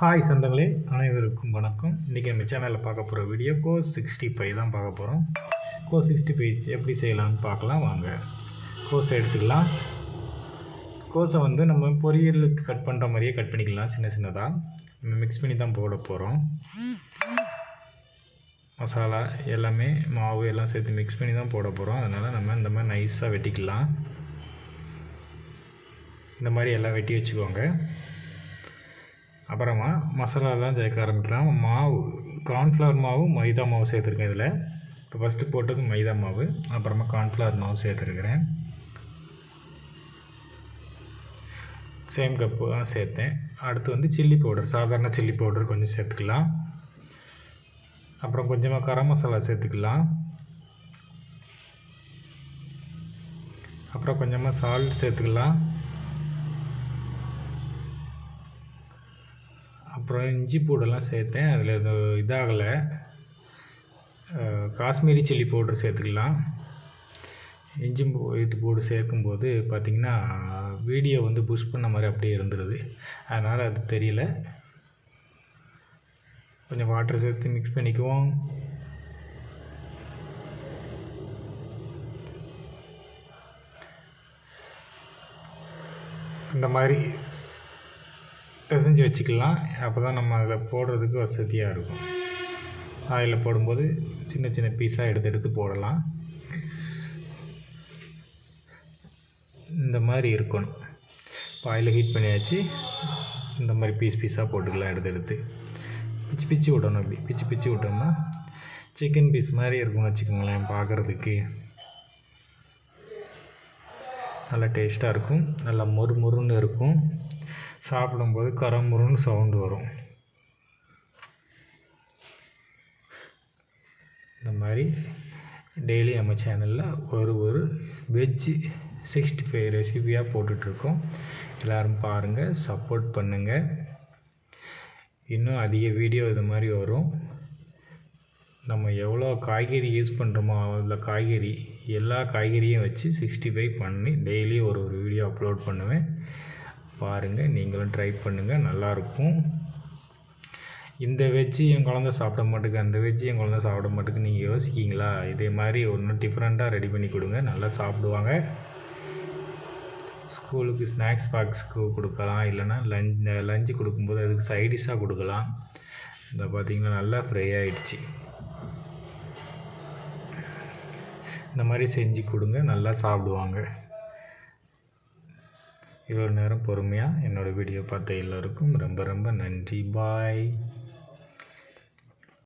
Hi சொந்தங்களே அனைவருக்கும் வணக்கம். இன்றைக்கி நம்ம சேனலில் பார்க்க போகிற வீடியோ கோஸ் சிக்ஸ்டி ஃபைவ் தான் பார்க்க போகிறோம் கோ சிக்ஸ்டி ஃபைவ் எப்படி செய்யலாம்னு பார்க்கலாம் வாங்க. கோஸை எடுத்துக்கலாம். கோஸை வந்து நம்ம பொரியலுக்கு கட் பண்ணுற மாதிரியே கட் பண்ணிக்கலாம் சின்ன சின்னதாக நம்ம மிக்ஸ் பண்ணி தான் போட போகிறோம் மசாலா எல்லாமே மாவு எல்லாம் சேர்த்து மிக்ஸ் பண்ணி தான் போட போகிறோம் அதனால் நம்ம இந்த மாதிரி நைஸாக வெட்டிக்கலாம். இந்த மாதிரி எல்லாம் வெட்டி வச்சுக்கோங்க. அப்புறமா மசாலாலாம் சேர்க்க ஆரம்பிக்கலாம். மாவு கார்ன்ஃப்ளவர் மாவு மைதா மாவு சேர்த்துருக்கேன் இதில். இப்போ ஃபஸ்ட்டு போட்டது மைதா மாவு அப்புறமா கார்ன்ஃப்ளவர் மாவு சேர்த்துருக்குறேன். சேம் கப்பு தான் சேர்த்தேன். அடுத்து வந்து சில்லி பவுடர் சாதாரண சில்லி பவுடர் கொஞ்சம் சேர்த்துக்கலாம். அப்புறம் கொஞ்சமாக கரம் மசாலா சேர்த்துக்கலாம். அப்புறம் கொஞ்சமாக சால்ட் சேர்த்துக்கலாம். அப்புறம் இஞ்சி பூடெல்லாம் சேர்த்தேன். அதில் இது இதாகலை. காஷ்மீரி சில்லி பவுடர் சேர்த்துக்கலாம். இஞ்சி பூ இது போடு சேர்க்கும்போது பார்த்திங்கன்னா வீடியோ வந்து புஷ் பண்ண மாதிரி அப்படியே இருந்துருது. அதனால் அது தெரியல. கொஞ்சம் வாட்டர் சேர்த்து மிக்ஸ் பண்ணிக்குவோம். இந்த மாதிரி பிசைஞ்சு வச்சுக்கலாம். அப்போ தான் நம்ம அதில் போடுறதுக்கு வசதியாக இருக்கும். ஆயிலில் போடும்போது சின்ன சின்ன பீஸாக எடுத்து எடுத்து போடலாம். இந்த மாதிரி இருக்கணும். இப்போ ஆயில் ஹீட் பண்ணியாச்சு. இந்த மாதிரி பீஸ் பீஸாக போட்டுக்கலாம் எடுத்து எடுத்து. பிச்சு பிச்சு விடணும் இப்படி. பிச்சு பிச்சு விட்டோம்னா சிக்கன் பீஸ் மாதிரி இருக்கும்னு வச்சுக்கோங்களேன் பார்க்குறதுக்கு. நல்லா டேஸ்ட்டாக இருக்கும். நல்லா மொறு மொறுன்னு இருக்கும். சாப்பிடும்போது கரமுருன்னு சவுண்டு வரும். இந்த மாதிரி டெய்லி நம்ம சேனலில் ஒரு ஒரு வெஜ்ஜு சிக்ஸ்டி ஃபைவ் ரெசிபியாக போட்டுட்ருக்கோம். எல்லோரும் பாருங்கள் சப்போர்ட் பண்ணுங்கள் இன்னும் அதிக வீடியோ இது மாதிரி வரும். நம்ம எவ்வளோ காய்கறி யூஸ் பண்ணுறோமோ அதில் காய்கறி எல்லா காய்கறியும் வச்சு சிக்ஸ்டி ஃபைவ் பண்ணி டெய்லி ஒரு ஒரு வீடியோ அப்லோட் பண்ணுவேன். பாருங்கள் நீங்களும் ட்ரை பண்ணுங்கள் நல்லாயிருக்கும். இந்த வெஜ்ஜு என் குழந்த சாப்பிட மாட்டேங்க அந்த வெஜ்ஜு என் குழந்த சாப்பிட மாட்டேங்க நீங்கள் யோசிக்கிங்களா? இதே மாதிரி ஒன்றும் டிஃப்ரெண்ட்டாக ரெடி பண்ணி கொடுங்க நல்லா சாப்பிடுவாங்க. ஸ்கூலுக்கு ஸ்நாக்ஸ் பாக்ஸுக்கு கொடுக்கலாம் இல்லைனா லஞ்ச் லஞ்சு கொடுக்கும்போது அதுக்கு சைடிஷாக கொடுக்கலாம். இந்த பார்த்திங்கன்னா நல்லா ஃப்ரை ஆகிடுச்சு இந்த மாதிரி செஞ்சு கொடுங்க நல்லா சாப்பிடுவாங்க. இவ்வளோ நேரம் பொறுமையாக என்னோடய வீடியோ பார்த்த எல்லோருக்கும் ரொம்ப ரொம்ப நன்றி. பாய்